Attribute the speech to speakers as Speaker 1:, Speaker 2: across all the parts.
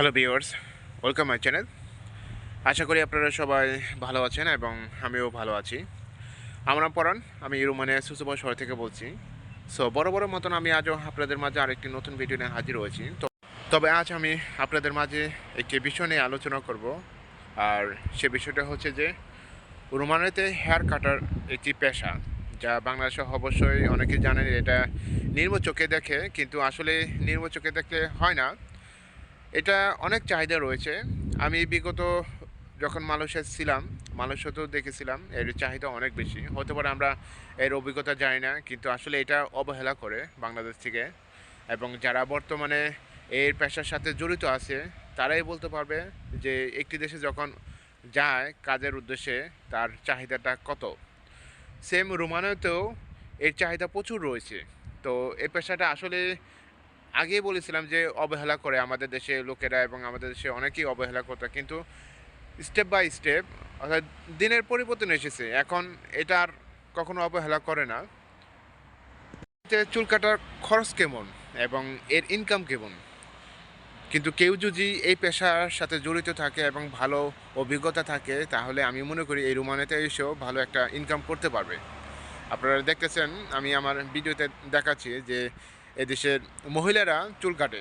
Speaker 1: Hello viewers welcome my channel আশা করি আপনারা সবাই ভালো আছেন এবং আমিও ভালো আছি। আমার পরান আমি রোমানিয়া সুসুবা শহর থেকে বলছি। সো বড় বড় মতন আমি আজও আপনাদের মাঝে আরেকটি নতুন ভিডিও নিয়ে হাজির হয়েছি। তো, তবে আজ আমি আপনাদের মাঝে একটি বিষয় নিয়ে আলোচনা করব। আর সে বিষয়টা হচ্ছে যে রোমানিয়াতে হেয়ার কাটার একটি পেশা, যা বাংলাদেশে অবশ্যই অনেকে জানেন এটা নির্ম চোখে দেখে, কিন্তু আসলে নির্ম চোখে দেখলে হয় না। এটা অনেক চাহিদা রয়েছে। আমি বিগত যখন মালয়েশিয়া ছিলাম, মালয়েশিয়াতেও দেখেছিলাম এর চাহিদা অনেক বেশি। হতে পারে আমরা এর অভিজ্ঞতা জানি না, কিন্তু আসলে এটা অবহেলা করে বাংলাদেশ থেকে। এবং যারা বর্তমানে এর পেশার সাথে জড়িত আছে, তারাই বলতে পারবে যে একটি দেশে যখন যায়, কাজের উদ্দেশ্যে তার চাহিদাটা কত। সেম রোমানিয়াতেও এর চাহিদা প্রচুর রয়েছে। তো এই পেশাটা আসলে আগেই বলেছিলাম যে অবহেলা করে আমাদের দেশে লোকেরা এবং আমাদের দেশে অনেকেই অবহেলা করতো, কিন্তু স্টেপ বাই স্টেপ অর্থাৎ দিনের পরিবর্তন এসেছে। এখন এটা আর কখনো অবহেলা করে না। চুল কাটার খরচ কেমন এবং এর ইনকাম কেমন? কিন্তু কেউ যদি এই পেশার সাথে জড়িত থাকে এবং ভালো অভিজ্ঞতা থাকে, তাহলে আমি মনে করি এই রুমানেতে এসেও ভালো একটা ইনকাম করতে পারবে। আপনারা দেখতেছেন, আমি আমার ভিডিওতে দেখাচ্ছি যে এদেশের মহিলারা চুল কাটে।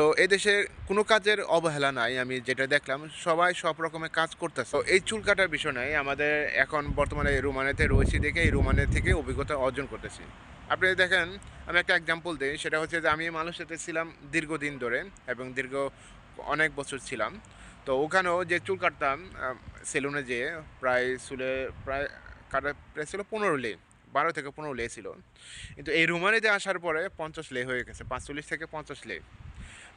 Speaker 1: তো এই দেশে কোনো কাজের অবহেলা নাই, আমি যেটা দেখলাম, সবাই সব রকমের কাজ করতেছে। তো এই চুল কাটার বিষয় নাই, আমাদের এখন বর্তমানে রোমানেতে রয়েছে দেখে এই রোমানের থেকে অভিজ্ঞতা অর্জন করতেছি। আপনি দেখেন, আমি একটা এক্সাম্পল দিই, সেটা হচ্ছে যে আমি মানুষের ছিলাম দীর্ঘদিন ধরে এবং দীর্ঘ অনেক বছর ছিলাম। তো ওখানেও যে চুল কাটতাম সেলুনে যেয়ে প্রায় চুলে প্রায় কাটা, প্রায় ছিল পনেরো লে, বারো থেকে পনেরো লে ছিল। কিন্তু এই রুমানিতে আসার পরে পঞ্চাশ লে হয়ে গেছে, পাঁচচল্লিশ থেকে পঞ্চাশ লে।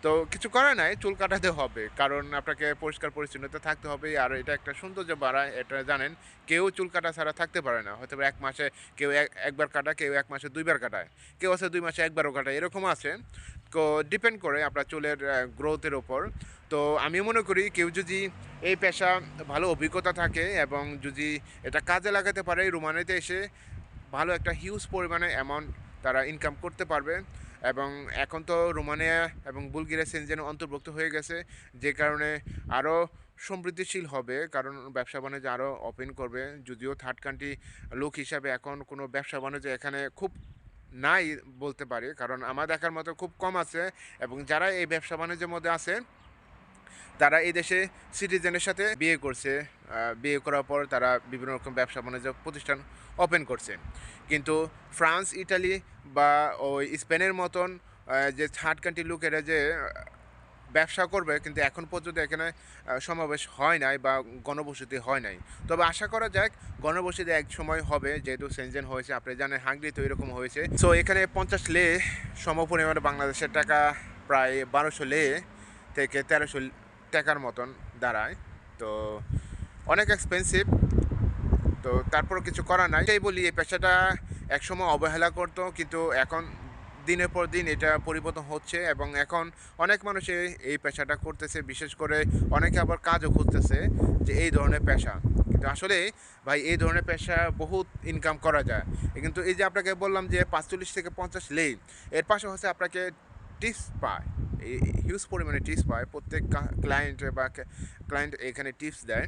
Speaker 1: তো কিছু করার নাই, চুল কাটাতে হবে। কারণ আপনাকে পরিষ্কার পরিচ্ছন্নতা থাকতে হবে। আর এটা একটা সৌন্দর্য বাড়ায়, এটা জানেন, কেউ চুল কাটা ছাড়া থাকতে পারে না। হয়তো এক মাসে কেউ এক- একবার কাটা কেউ এক মাসে দুইবার কাটায়। কেউ আছে দুই মাসে একবারও কাটায়, এরকম আছে। তো ডিপেন্ড করে আপনার চুলের গ্রোথের ওপর তো আমি মনে করি কেউ যদি এই পেশা ভালো অভিজ্ঞতা থাকে এবং যদি এটা কাজে লাগাতে পারে, রুমানিতে এসে ভালো একটা হিউজ পরিমাণে অ্যামাউন্ট তারা ইনকাম করতে পারবে। এবং এখন তো রোমানিয়া এবং বুলগেরিয়া সেনজেন অন্তর্ভুক্ত হয়ে গেছে, যে কারণে আরও সমৃদ্ধিশীল হবে, কারণ ব্যবসা বাণিজ্য আরও ওপেন করবে। যদিও থার্ড কান্ট্রি লোক হিসাবে এখন কোনো ব্যবসা বাণিজ্য এখানে খুব নাই বলতে পারি, কারণ আমার দেখার মতো খুব কম আছে এবং যারা এই ব্যবসা বাণিজ্যের মধ্যে আছে তারা এই দেশে সিটিজেনের সাথে বিয়ে করছে। বিয়ে করার পর তারা বিভিন্ন রকম ব্যবসা বাণিজ্য প্রতিষ্ঠান ওপেন করছে। কিন্তু ফ্রান্স, ইটালি বা ওই স্পেনের মতন যে থার্ড কান্ট্রি লোকেরা যে ব্যবসা করবে, কিন্তু এখন পর্যন্ত এখানে সমাবেশ হয় নাই বা গণবসতি হয় নাই। তবে আশা করা যাক গণবসতি এক সময় হবে, যেহেতু সেনজেন হয়েছে, আপনি জানেন হাঙ্গরি তো এরকম হয়েছে। সো এখানে পঞ্চাশ লে সম পরিমাণে বাংলাদেশের টাকা প্রায় বারোশো লে থেকে তেরোশো টাকার মতন দাঁড়ায়। তো অনেক এক্সপেন্সিভ তো তারপর কিছু করার নাই। এটাই বলি এই পেশাটা একসময় অবহেলা করতো, কিন্তু এখন দিনের পর দিন এটা পরিবর্তন হচ্ছে এবং এখন অনেক মানুষে এই- পেশাটা করতেছে, বিশেষ করে অনেকে আবার কাজও খুঁজতেছে যে এই ধরনের পেশা। কিন্তু আসলে ভাই, এই ধরনের পেশা বহুত ইনকাম করা যায়। কিন্তু এই যে আপনাকে বললাম যে পাঁচচল্লিশ থেকে পঞ্চাশ লেই, এর পাশে হচ্ছে আপনাকে টিপস পায়। হিউজ পরিমাণে টিপস পায়। প্রত্যেক ক্লায়েন্ট বা ক্লায়েন্ট এখানে টিপস দেয়।